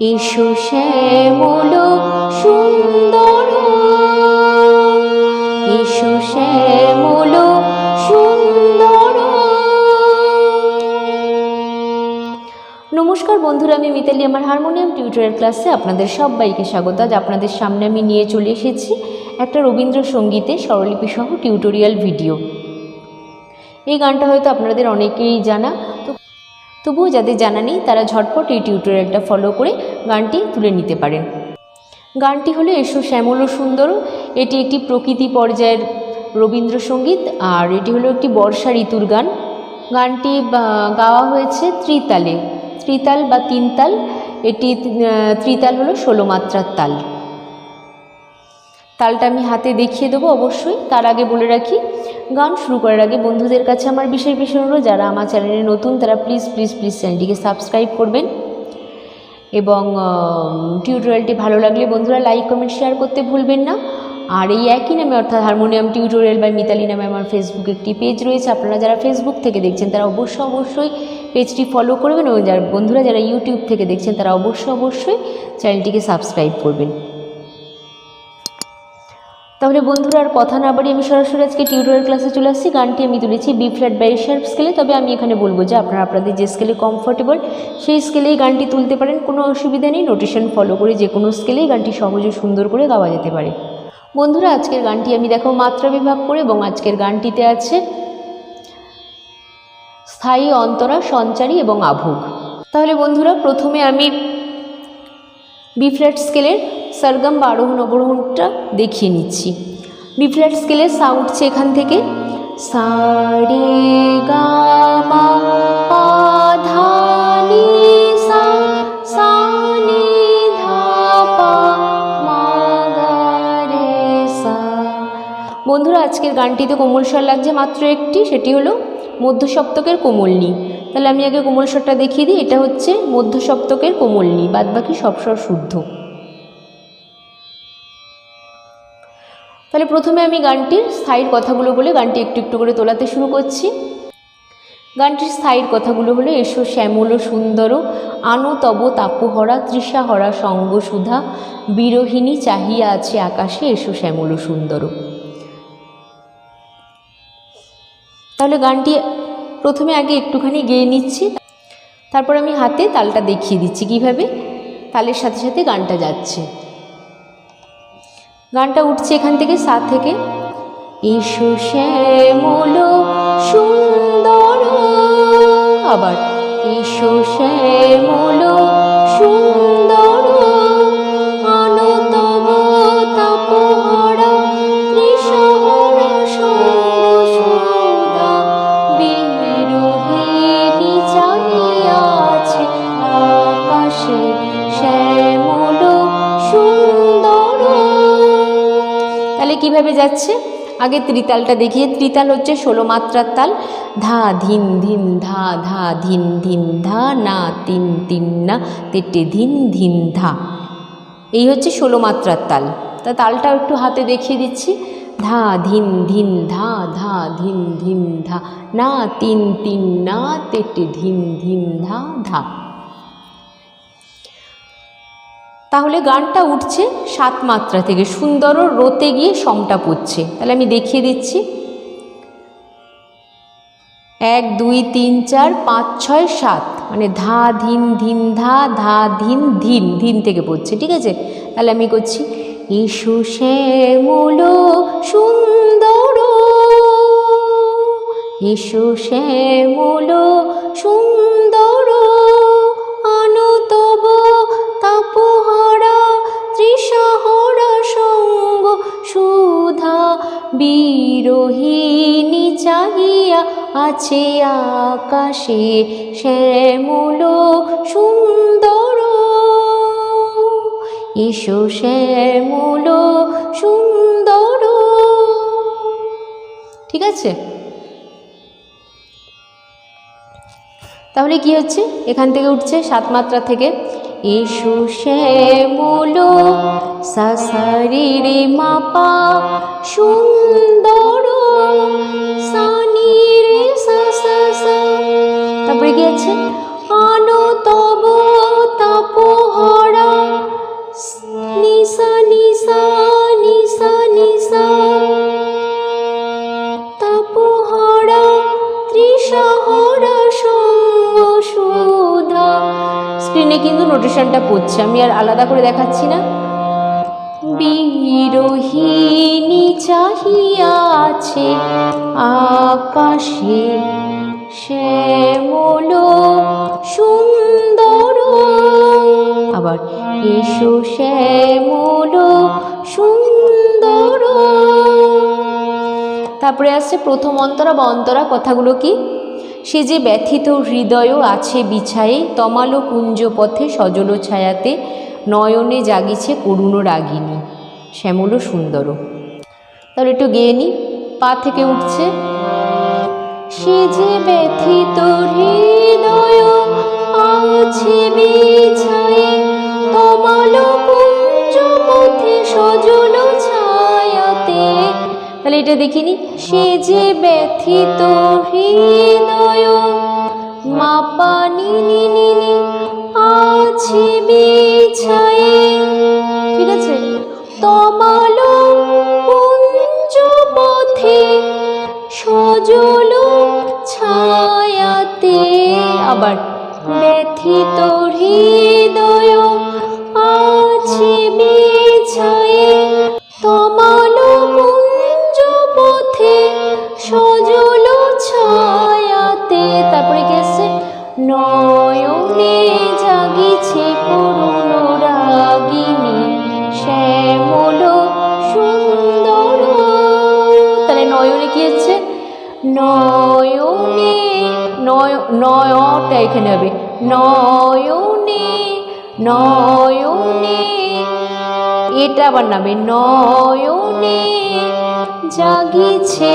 এসো শ্যামল সুন্দর। এসো শ্যামল সুন্দর। নমস্কার বন্ধুরা, আমি মিতালি, আমার হারমোনিয়াম টিউটোরিয়াল ক্লাসে আপনাদের সবাইকে স্বাগত। আজ আপনাদের সামনে আমি নিয়ে চলে এসেছি একটা রবীন্দ্রসঙ্গীতে স্বরলিপি সহ টিউটোরিয়াল ভিডিও। এই গানটা হয়তো আপনাদের অনেকেই জানা। তবুও যাদের জানা নেই, তারা ঝটপট এই টিউটোরিয়ালটা ফলো করে গানটি তুলে নিতে পারেন। গানটি হলো এসো শ্যামল ও সুন্দর। এটি একটি প্রকৃতি পর্যায়ের রবীন্দ্রসঙ্গীত আর এটি হলো একটি বর্ষা ঋতুর গান। গানটি গাওয়া হয়েছে ত্রিতালে। ত্রিতাল বা তিনতাল। এটি ত্রিতাল হলো ষোলো মাত্রার তাল। তালটা আমি হাতে দেখিয়ে দেবো অবশ্যই। তার আগে বলে রাখি, গান শুরু করার আগে বন্ধুদের কাছে আমার বিশেষ বিশেষ অনুরোধ, যারা আমার চ্যানেলে নতুন, তারা প্লিজ প্লিজ প্লিজ চ্যানেলটিকে সাবস্ক্রাইব করবেন। এবং টিউটোরিয়ালটি ভালো লাগলে বন্ধুরা লাইক কমেন্ট শেয়ার করতে ভুলবেন না। আর এই একই নামে, অর্থাৎ হারমোনিয়াম টিউটোরিয়াল বা মিতালি নামে আমার ফেসবুক একটি পেজ রয়েছে। আপনারা যারা ফেসবুক থেকে দেখছেন, তারা অবশ্যই অবশ্যই পেজটি ফলো করবেন। এবং যারা বন্ধুরা যারা ইউটিউব থেকে দেখছেন, তারা অবশ্যই অবশ্যই চ্যানেলটিকে সাবস্ক্রাইব করবেন। তাহলে বন্ধুরা আর কথা না বাড়ি আমি সরাসরি আজকে টিউটোরিয়াল ক্লাসে চলে আসছি। গানটি আমি তুলেছি বি ফ্ল্যাট বাই শার্প স্কেলে তবে আমি এখানে বলব যে আপনারা আপনাদের যে স্কেলে কমফোর্টেবল সেই স্কেলেই গানটি তুলতে পারেন। কোনো অসুবিধা নেই নোটেশন ফলো করে যে কোনো স্কেলেই গানটি সহজে সুন্দর করে গাওয়া যেতে পারে। বন্ধুরা, আজকের গানটি আমি দেখো মাত্রা বিভাগ করে, এবং আজকের গানটিতে আছে স্থায়ী, অন্তরা, সঞ্চারী এবং আভোগ। তাহলে বন্ধুরা, প্রথমে আমি বি ফ্ল্যাট স্কেলের সরগম আরোহণ অবরোহণটা দেখিয়ে নিচ্ছি। বি ফ্ল্যাট স্কেলের সাউন্ড উঠছে এখান থেকে। সা রে গা মা সা সা গা রে সা। বন্ধুরা, আজকের গানটিতে কোমল স্বর লাগছে মাত্র একটি, সেটি হলো মধ্য সপ্তকের কোমলনি। তাহলে আমি আগে কোমল স্বরটা দেখিয়ে দিই, এটা হচ্ছে মধ্য সপ্তকের কোমলনি বাদ বাকি সব স্বর শুদ্ধ। তাহলে প্রথমে আমি গানটির স্থায়ীর কথাগুলো বলে গানটি একটু একটু করে তোলাতে শুরু করছি। গানটির স্থায়ীর কথাগুলো হলো, এসো শ্যামল সুন্দর, আনো তব তাপহরা, তৃষাহরা সঙ্গ সুধা, বিরোহিণী চাহিয়া আছে আকাশে, এসো শ্যামল সুন্দর। তাহলে গানটি প্রথমে আগে একটুখানি গেয়ে নিচ্ছি, তারপর আমি হাতে তালটা দেখিয়ে দিচ্ছি কীভাবে, তালের সাথে সাথে গানটা যাচ্ছে। গানটা উঠছে এখান থেকে সাত থেকে। এসো শ্যামল সুন্দর আবার এসো শ্যামল সুন্দর। কীভাবে যাচ্ছে? আগে ত্রিতালটা দেখিয়ে, ত্রিতাল হচ্ছে ষোলো মাত্রার তাল। ধা, ধিন ধিন, ধা ধা, ধিন ধিন, ধা, না, তিন তিন, না, তেটে, ধিন ধিন, ধা। এই হচ্ছে ষোলো মাত্রার তাল। তা তালটাও একটু হাতে দেখিয়ে দিচ্ছি। ধা, ধিন ধিন, ধা ধা, ধিন ধিন, ধা, না, তিন তিন, না, তেটে, ধিন ধিন, ধা ধা। তাহলে গানটা উঠছে সাত মাত্রা থেকে। সুন্দর রোতে গিয়ে সমটা পড়ছে। তাহলে আমি দেখিয়ে দিচ্ছি। এক, দুই, তিন, চার, পাঁচ, ছয়, সাত। মানে ধা, ধিন ধিন, ধা ধা, ধিন ধিন ধিন থেকে পড়ছে, ঠিক আছে? তাহলে আমি করছি এসো শ্যামল সুন্দর এসো শ্যামল সুন্দর সঙ্গ সুধা বিরোহিণী চাহিয়া আছে আকাশে শ্যামল সুন্দর। এসো শ্যামল সুন্দর। ঠিক আছে? তাহলে কি হচ্ছে? এখান থেকে উঠছে সাত মাত্রা থেকে। এসো শ্যামল সাসারি রে মাপা সুন্দর সানি শুনে কিন্তু নোটেশনটা পড়ছে। আমি আর আলাদা করে দেখাচ্ছি না। বিরোহিণী চাহিয়া আছে আকাশে শ্যামল সুন্দর। আবার এসো শ্যামল সুন্দর। তারপরে আসছে প্রথম অন্তরা বা অন্তরা কথাগুলো কি? সে যে ব্যথিত হৃদয় আছে বিছায়ে, তমালো কুঞ্জ পথে সজল ছায়াতে নয়নে জাগিছে করুণ রাগিনী শ্যামল সুন্দর। তাহলে একটু গেয়ে নি, পা থেকে উঠছে। সে যে ব্যথিত হৃদয় তমালো কুঞ্জ পথে সজল তাহলে এটা দেখিনি সে যে ব্যথিত হৃদয় মাপা এখানে হবে নয়নে নয়নে, এটা আবার নামে। নয়নে জাগিছে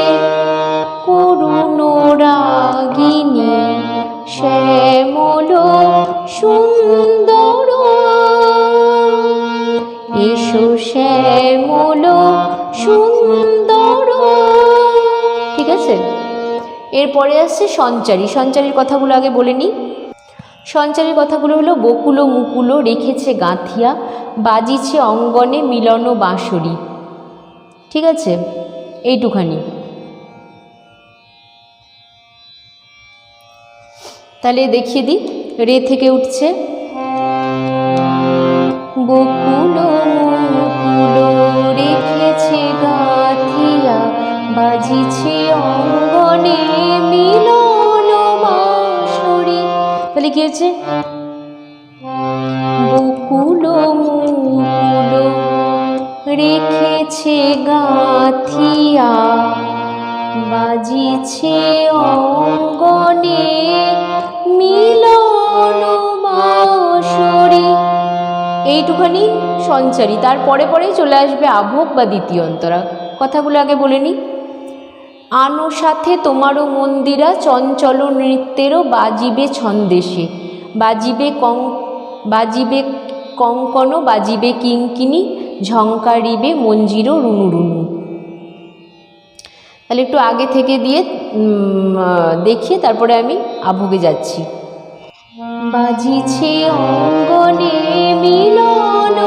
করুণ রাগিনী, শ্যামল সুন্দর। এসো শ্যামল সুন্দর। ঠিক আছে? এরপরে আসছে সঞ্চারী। সঞ্চারীর কথাগুলো আগে বলে নিই। সঞ্চারীর কথাগুলো হলো, বকুলো মুকুলো রেখেছে গাঁথিয়া, বাজিছে অঙ্গনে মিলন বাঁশরি। ঠিক আছে? এইটুখানি। তাহলে দেখিয়ে দিই, রে থেকে উঠছে। মুকুলো রেখেছে গাঁথিয়া, বাজিছে অঙ্গনে এইটুখানি সঞ্চারী, তার পরে পরেই চলে আসবে আভোগ বা দ্বিতীয় অন্তরা। কথাগুলো আগে বলে নিই। আনো সাথে তোমারও মন্দিরা, চঞ্চল নৃত্যেরও বাজিবে ছন্দেশে। বাজিবে কং, বাজিবে কঙ্কন, বাজিবে কিঙ্কিনি ঝঙ্কারিবে মঞ্জিরও রুনু রুনু তাহলে একটু আগে থেকে দিয়ে দেখিয়ে তারপরে আমি আভোগে যাচ্ছি। বাজিছে অঙ্গনে মিলন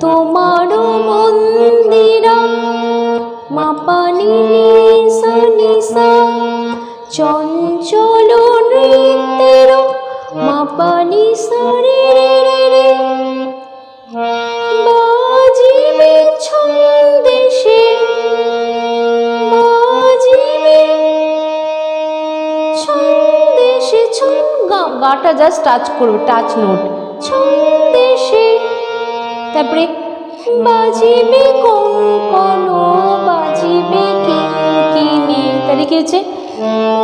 তোমার মন্দিরা মাপানি নিসা নিসা চঞ্চল নৃত্যের মাপানি সারে রে রে। বাজিবে ছন্দেশে বাজিবে ছন্দেশে ছন গাটা জাস্ট টাচ করবে টাচ নোট ছন্দেশে তারপরে, বাজিবে কঙ্কন বাজিবে কিঙ্কিনি তাহলে কি হচ্ছে?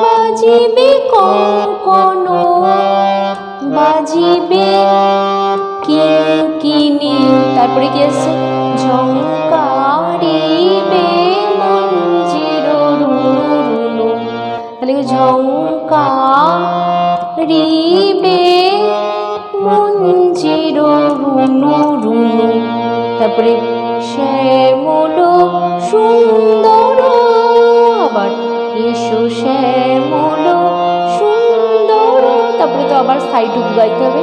বাজিবে কঙ্কন বাজিবে কিঙ্কিনি তারপরে কি আছে ঝঙ্কারিবে মঞ্জির তাহলে ঝঙ্কারিবে মঞ্জির রুনু তারপরে শ্যামল সুন্দর আবার এসো শ্যামল সুন্দর। তারপরে তো আবার সাইটুক গাইতে হবে।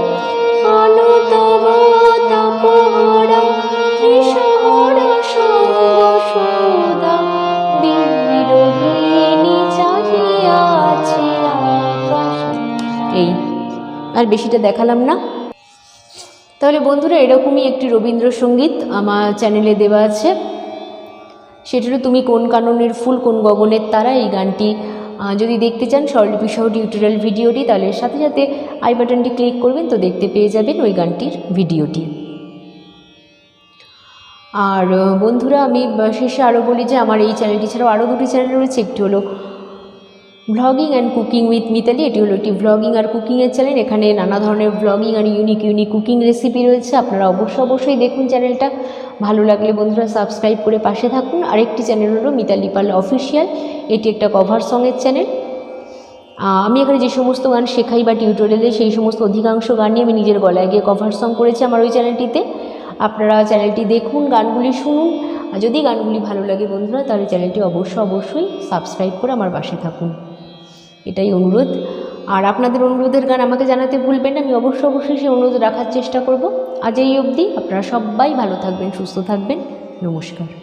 এই, আর বেশিটা দেখালাম না। তাহলে বন্ধুরা, এরকমই একটি রবীন্দ্রসঙ্গীত আমার চ্যানেলে দেওয়া আছে। সেটারও তুমি কোন কাননের ফুল, কোন গগনের তারা? এই গানটি যদি দেখতে চান স্বরলিপি সহ টিউটোরিয়াল ভিডিওটি, তাহলে সাথে সাথে আই বাটনটি ক্লিক করবেন, তো দেখতে পেয়ে যাবেন ওই গানটির ভিডিওটি। আর, বন্ধুরা, আমি শেষে আরও বলি যে, আমার এই চ্যানেলটি ছাড়াও আরও দুটি চ্যানেল রয়েছে। একটি হলো vlogging and cooking with Mitali এটি হলো একটি ভ্লগিং আর কুকিংয়ের চ্যানেল এখানে নানা ধরনের ভ্লগিং আর ইউনিক ইউনিক কুকিং রেসিপি রয়েছে। আপনারা অবশ্যই অবশ্যই দেখুন চ্যানেলটা ভালো লাগলে বন্ধুরা সাবস্ক্রাইব করে পাশে থাকুন। আরেকটি চ্যানেল হলো মিতালি পাল অফিসিয়াল এটি একটা কভার সঙের চ্যানেল আমি এখানে যে সমস্ত গান শেখাই বা টিউটোরিয়ালে সেই সমস্ত অধিকাংশ গানই আমি নিজের গলায় গিয়ে কভার সং করেছি আমার ওই চ্যানেলটিতে আপনারা চ্যানেলটি দেখুন, গানগুলি শুনুন। আর যদি গানগুলি ভালো লাগে বন্ধুরা, তাহলে চ্যানেলটি অবশ্যই অবশ্যই সাবস্ক্রাইব করে আমার পাশে থাকুন। এটাই অনুরোধ। আর আপনাদের অনুরোধের গান আমাকে জানাতে ভুলবেন আমি অবশ্য অবশ্যই সেই অনুরোধ রাখার চেষ্টা করব। আজ এই অবধি আপনারা সবাই ভালো থাকবেন, সুস্থ থাকবেন। নমস্কার।